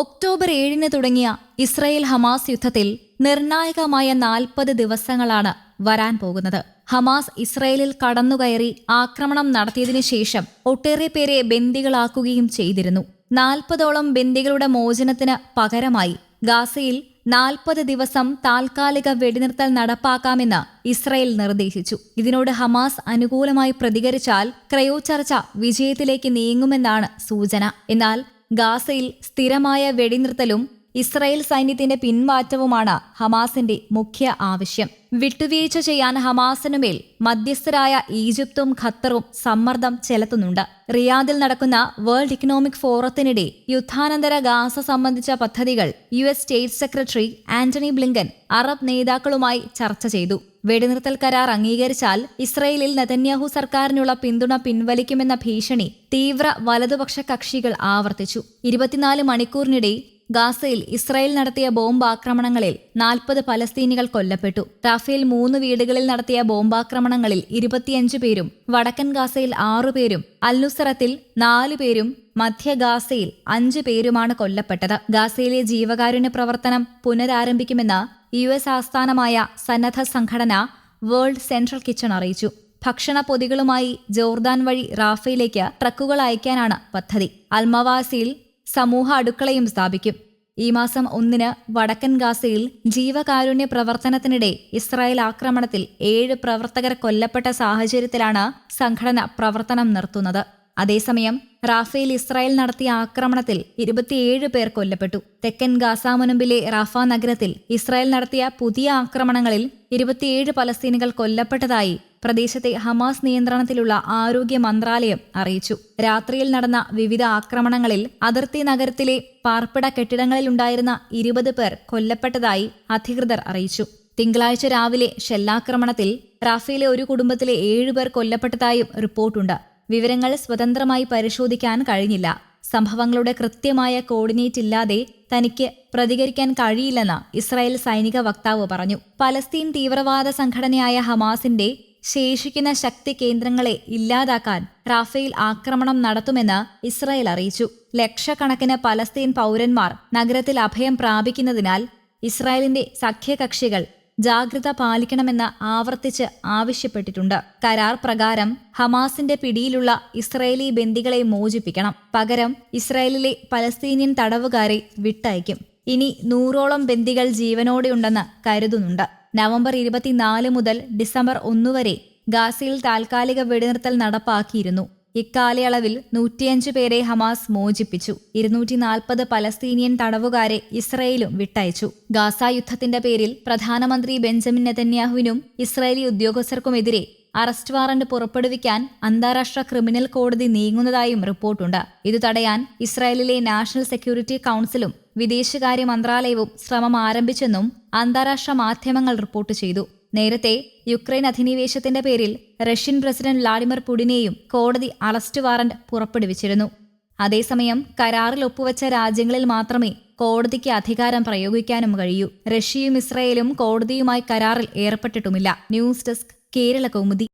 October ഏഴിന് തുടങ്ങിയ Israel Hamas യുദ്ധത്തിൽ നിർണായകമായ നാൽപ്പത് ദിവസങ്ങളാണ് വരാൻ പോകുന്നത്. ഹമാസ് ഇസ്രയേലിൽ കടന്നുകയറി ആക്രമണം നടത്തിയതിനു ശേഷം ഒട്ടേറെ പേരെ ബന്ദികളാക്കുകയും ചെയ്തിരുന്നു. നാൽപ്പതോളം ബന്ദികളുടെ മോചനത്തിന് പകരമായി ഗാസയിൽ നാൽപ്പത് ദിവസം താൽക്കാലിക വെടിനിർത്തൽ നടപ്പാക്കാമെന്ന് ഇസ്രയേൽ നിർദ്ദേശിച്ചു. ഇതിനോട് ഹമാസ് അനുകൂലമായി പ്രതികരിച്ചാൽ ക്രയോ ചർച്ച വിജയത്തിലേക്ക് നീങ്ങുമെന്നാണ് സൂചന. എന്നാൽ ഗാസയിൽ സ്ഥിരമായ വെടിനിർത്തലും ഇസ്രായേൽ സൈന്യത്തിന്റെ പിൻമാറ്റവുമാണ് ഹമാസിന്റെ മുഖ്യ ആവശ്യം. വിട്ടുവീഴ്ച ചെയ്യാൻ ഹമാസിനുമേൽ മധ്യസ്ഥരായ ഈജിപ്തും ഖത്തറും സമ്മർദ്ദം ചെലുത്തുന്നുണ്ട്. റിയാദിൽ നടക്കുന്ന വേൾഡ് ഇക്കണോമിക് ഫോറത്തിനിടെ യുദ്ധാനന്തര ഗാസ സംബന്ധിച്ച പദ്ധതികൾ U S state secretary Antony Blinken Arab നേതാക്കളുമായി ചർച്ച ചെയ്തു. വെടിനിർത്തൽ കരാർ അംഗീകരിച്ചാൽ ഇസ്രയേലിൽ നെതന്യാഹു സർക്കാരിനുള്ള പിന്തുണ പിൻവലിക്കുമെന്ന ഭീഷണി തീവ്ര വലതുപക്ഷ കക്ഷികൾ ആവർത്തിച്ചു. ഇരുപത്തിനാല് മണിക്കൂറിനിടെ ഗാസയിൽ ഇസ്രായേൽ നടത്തിയ ബോംബാക്രമണങ്ങളിൽ നാൽപ്പത് പലസ്തീനികൾ കൊല്ലപ്പെട്ടു. റാഫേൽ മൂന്ന് വീടുകളിൽ നടത്തിയ ബോംബാക്രമണങ്ങളിൽ ഇരുപത്തിയഞ്ച് പേരും വടക്കൻ ഗാസയിൽ ആറുപേരും അൽനുസറത്തിൽ നാലുപേരും മധ്യ ഗാസയിൽ അഞ്ച് പേരുമാണ് കൊല്ലപ്പെട്ടത്. ഗാസയിലെ ജീവകാരുണ്യ പ്രവർത്തനം പുനരാരംഭിക്കുമെന്ന് യു എസ് ആസ്ഥാനമായ സന്നദ്ധ സംഘടന വേൾഡ് സെൻട്രൽ കിച്ചൺ അറിയിച്ചു. ഭക്ഷണ പൊതികളുമായി ജോർദാൻ വഴി റാഫയിലേക്ക് ട്രക്കുകൾ അയക്കാനാണ് പദ്ധതി. അൽമവാസിയിൽ സമൂഹ അടുക്കളയും സ്ഥാപിക്കും. ഈ മാസം ഒന്നിന് വടക്കൻ ഗാസയിൽ ജീവകാരുണ്യ പ്രവർത്തനത്തിനിടെ ഇസ്രായേൽ ആക്രമണത്തിൽ ഏഴ് പ്രവർത്തകർ കൊല്ലപ്പെട്ട സാഹചര്യത്തിലാണ് സംഘടന പ്രവർത്തനം നിർത്തുന്നത്. അതേസമയം റാഫേൽ ഇസ്രായേൽ നടത്തിയ ആക്രമണത്തിൽ ഇരുപത്തിയേഴ് പേർ കൊല്ലപ്പെട്ടു. തെക്കൻ ഗാസ മുനമ്പിലെ റാഫ നഗരത്തിൽ ഇസ്രായേൽ നടത്തിയ പുതിയ ആക്രമണങ്ങളിൽ ഇരുപത്തിയേഴ് പലസ്തീനുകൾ കൊല്ലപ്പെട്ടതായി പ്രദേശത്തെ ഹമാസ് നിയന്ത്രണത്തിലുള്ള ആരോഗ്യ മന്ത്രാലയം അറിയിച്ചു. രാത്രിയിൽ നടന്ന വിവിധ ആക്രമണങ്ങളിൽ അതിർത്തി നഗരത്തിലെ പാർപ്പിട കെട്ടിടങ്ങളിലുണ്ടായിരുന്ന ഇരുപത് പേർ കൊല്ലപ്പെട്ടതായി അധികൃതർ അറിയിച്ചു. തിങ്കളാഴ്ച രാവിലെ ഷെല്ലാക്രമണത്തിൽ റാഫയിലെ ഒരു കുടുംബത്തിലെ ഏഴുപേർ കൊല്ലപ്പെട്ടതായും റിപ്പോർട്ടുണ്ട്. വിവരങ്ങൾ സ്വതന്ത്രമായി പരിശോധിക്കാൻ കഴിഞ്ഞില്ല. സംഭവങ്ങളുടെ കൃത്യമായ കോർഡിനേറ്റ് ഇല്ലാതെ തനിക്ക് പ്രതികരിക്കാൻ കഴിയില്ലെന്ന് ഇസ്രായേൽ സൈനിക വക്താവ് പറഞ്ഞു. പലസ്തീൻ തീവ്രവാദ സംഘടനയായ ഹമാസിന്റെ ശേഷിക്കുന്ന ശക്തി കേന്ദ്രങ്ങളെ ഇല്ലാതാക്കാൻ റാഫേൽ ആക്രമണം നടത്തുമെന്ന് ഇസ്രായേൽ അറിയിച്ചു. ലക്ഷക്കണക്കിന് പലസ്തീൻ പൗരന്മാർ നഗരത്തിൽ അഭയം പ്രാപിക്കുന്നതിനാൽ ഇസ്രായേലിന്റെ സഖ്യകക്ഷികൾ ജാഗ്രത പാലിക്കണമെന്ന് ആവർത്തിച്ച് ആവശ്യപ്പെട്ടിട്ടുണ്ട്. കരാർ പ്രകാരം ഹമാസിന്റെ പിടിയിലുള്ള ഇസ്രായേലി ബന്ദികളെ മോചിപ്പിക്കണം. പകരം ഇസ്രായേലിലെ പലസ്തീനിയൻ തടവുകാരെ വിട്ടയക്കും. ഇനി നൂറോളം ബന്ദികൾ ജീവനോടെയുണ്ടെന്ന് കരുതുന്നുണ്ട്. നവംബർ ഇരുപത്തിനാല് മുതൽ ഡിസംബർ ഒന്നുവരെ ഗാസയിൽ താൽക്കാലിക വെടിനിർത്തൽ നടപ്പാക്കിയിരുന്നു. ഇക്കാലയളവിൽ നൂറ്റിയഞ്ച് പേരെ ഹമാസ് മോചിപ്പിച്ചു. ഇരുന്നൂറ്റി നാൽപ്പത് പലസ്തീനിയൻ തടവുകാരെ ഇസ്രയേലും വിട്ടയച്ചു. ഗാസ യുദ്ധത്തിന്റെ പേരിൽ പ്രധാനമന്ത്രി ബെഞ്ചമിൻ നെതന്യാഹുവിനും ഇസ്രായേലി ഉദ്യോഗസ്ഥർക്കുമെതിരെ അറസ്റ്റ് വാറന്റ് പുറപ്പെടുവിക്കാൻ അന്താരാഷ്ട്ര ക്രിമിനൽ കോടതി നീങ്ങുന്നതായും റിപ്പോർട്ടുണ്ട്. ഇത് തടയാൻ ഇസ്രായേലിലെ നാഷണൽ സെക്യൂരിറ്റി കൗൺസിലും വിദേശകാര്യ മന്ത്രാലയവും ശ്രമം ആരംഭിച്ചെന്നും അന്താരാഷ്ട്ര മാധ്യമങ്ങൾ റിപ്പോർട്ട് ചെയ്തു. നേരത്തെ യുക്രൈൻ അധിനിവേശത്തിന്റെ പേരിൽ റഷ്യൻ പ്രസിഡന്റ് വ്ളാഡിമിർ പുടിനെയും കോടതി അറസ്റ്റ് വാറന്റ് പുറപ്പെടുവിച്ചിരുന്നു. അതേസമയം കരാറിൽ ഒപ്പുവച്ച രാജ്യങ്ങളിൽ മാത്രമേ കോടതിക്ക് അധികാരം പ്രയോഗിക്കാനും കഴിയൂ. റഷ്യയും ഇസ്രയേലും കോടതിയുമായി കരാറിൽ ഏർപ്പെട്ടിട്ടുമില്ല. News desk Kerala Kaumudi.